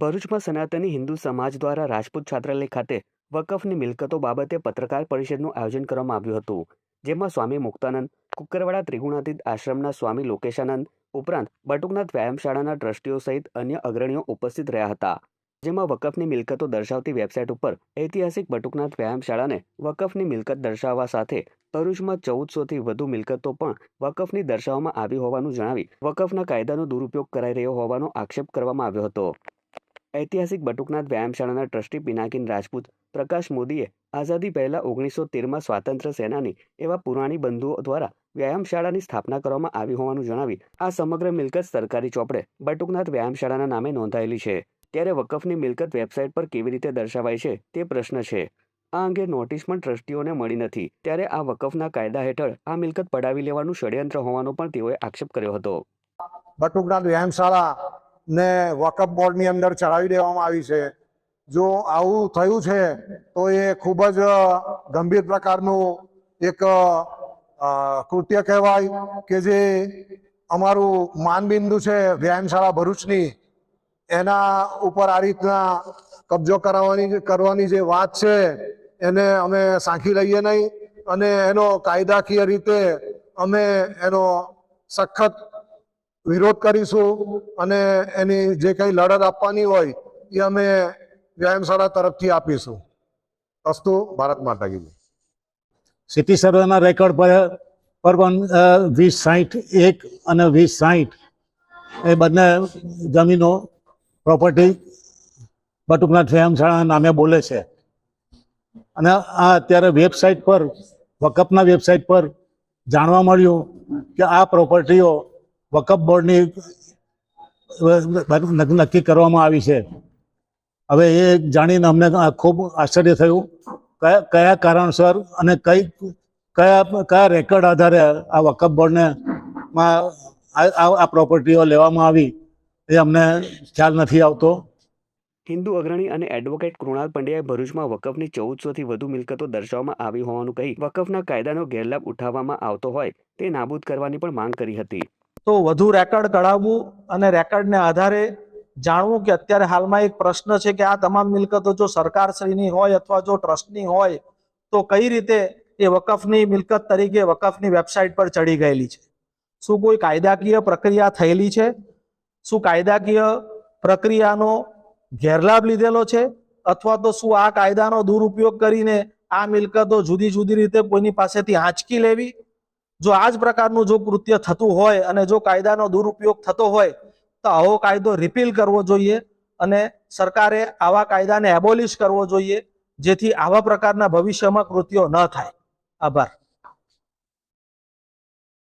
ભરૂચમાં સનાતની હિન્દુ સમાજ દ્વારા રાજપૂત છાત્રાલય ખાતે વકફની મિલકતો બાબતે પત્રકાર પરિષદનું આયોજન કરવામાં આવ્યું હતું, જેમાં સ્વામી મુક્તાનંદ, કુકરવાડા ત્રિગુણાતીત આશ્રમના સ્વામી લોકેશાનંદ ઉપરાંત બટુકનાથ વ્યાયામશાળાના ટ્રસ્ટીઓ સહિત અન્ય અગ્રણીઓ ઉપસ્થિત રહ્યા હતા, જેમાં વકફની મિલકતો દર્શાવતી વેબસાઇટ ઉપર ઐતિહાસિક બટુકનાથ વ્યાયામશાળાને વકફની મિલકત દર્શાવવા સાથે ભરૂચમાં ચૌદસોથી વધુ મિલકતો પણ વકફની દર્શાવવામાં આવી હોવાનું જણાવી વકફના કાયદાનો દુરુપયોગ કરાઈ રહ્યો હોવાનો આક્ષેપ કરવામાં આવ્યો હતો. ઐતિહાસિક બટુકનાથ વ્યાયામશાળાના ટ્રસ્ટી પિનાકીન રાજપૂત પ્રકાશ મોદીએ આઝાદી પહેલા ઓગણીસો તેરમાં સ્વાતંત્ર્ય સેનાની એવા પુરાણી બંધુઓ દ્વારા વ્યાયામશાળાની સ્થાપના કરવામાં આવી હોવાનું જણાવી આ સમગ્ર મિલકત સરકારી ચોપડે બટુકનાથ વ્યાયામશાળાના નામે નોંધાયેલી છે. ત્યારે વકફની મિલકત વેબસાઇટ પર કેવી રીતે દર્શાવાય છે તે પ્રશ્ન છે. આ અંગે નોટિસ પણ ટ્રસ્ટીઓને મળી નથી. ત્યારે આ વકફના કાયદા હેઠળ આ મિલકત પડાવી લેવાનું ષડયંત્ર હોવાનો પણ તેઓએ આક્ષેપ કર્યો હતો. બટુકનાથ વ્યાયામશાળા ને વકફ બોર્ડની અંદર ચડાવી દેવામાં આવી છે. જો આવું થયું છે, તો એ ખૂબ જ ગંભીર પ્રકારનું એક કૃત્ય કહેવાય કે જે અમારું માનબિંદુ છે વ્યાયામશાળા ભરૂચની, એના ઉપર આ રીતના કબજો કરાવવાની કરવાની જે વાત છે, એને અમે સાંખી લઈએ નહીં. અને એનો કાયદાકીય રીતે અમે એનો સખત વિરોધ કરીશું અને એની જે કંઈ લડત આપવાની હોય, એ અમે વ્યાયામશાળા તરફથી આપીશું. અસ્તુ, ભારત માતા કી સિટી સર્વેના રેકોર્ડ પર પર પણ વીસ સાહીઠ એક અને વીસ સાહીઠ એ બંને જમીનો, પ્રોપર્ટી, બટુકનાથ વ્યાયામશાળાના નામે બોલે છે. અને આ અત્યારે વેબસાઇટ પર, વકફના વેબસાઇટ પર જાણવા મળ્યું કે આ પ્રોપર્ટીઓ વકફ બોર્ડની નક્કી કરવામાં આવી છે. હવે એ જાણીને અમને ખૂબ આશ્ચર્ય થયું. કયા કયા કારણસર અને કઈ, કયા કયા રેકર્ડ આધારે આ વકફ બોર્ડને માં આ પ્રોપર્ટીઓ લેવામાં આવી એ અમને ખ્યાલ નથી આવતો. હિન્દુ અગ્રણી અને એડવોકેટ કૃણાલ પંડ્યાએ ભરૂચમાં વકફની ચૌદસોથી વધુ મિલકતો દર્શાવવામાં આવી હોવાનું કહી વકફના કાયદાનો ગેરલાભ ઉઠાવવામાં આવતો હોય તે નાબૂદ કરવાની પણ માંગ કરી હતી. તો વધુ રેકર્ડ કઢાવવું અને રેકર્ડને આધારે જાણવું કે અત્યારે હાલમાં એક પ્રશ્ન છે કે આ તમામ મિલકતો જો સરકારશ્રીની હોય અથવા જો ટ્રસ્ટની હોય, તો કઈ રીતે એ વકફની મિલકત તરીકે વકફની વેબસાઇટ પર ચડી ગયેલી છે? શું કોઈ કાયદાકીય પ્રક્રિયા થયેલી છે? શું કાયદાકીય પ્રક્રિયાનો ગેરલાભ લીધેલો છે? અથવા તો શું આ કાયદાનો દુરુપયોગ કરીને આ મિલકતો જુદી જુદી રીતે કોઈની પાસેથી આંચકી લેવી? જો આ જ પ્રકારનું જો કૃત્ય થતું હોય અને જો કાયદાનો દુરુપયોગ થતો હોય, તો આવો કાયદો રિપીલ કરવો જોઈએ અને સરકારે આવા કાયદાને એબોલિશ કરવો જોઈએ, જેથી આવા પ્રકારના ભવિષ્યમાં કૃત્યો ન થાય. આભાર.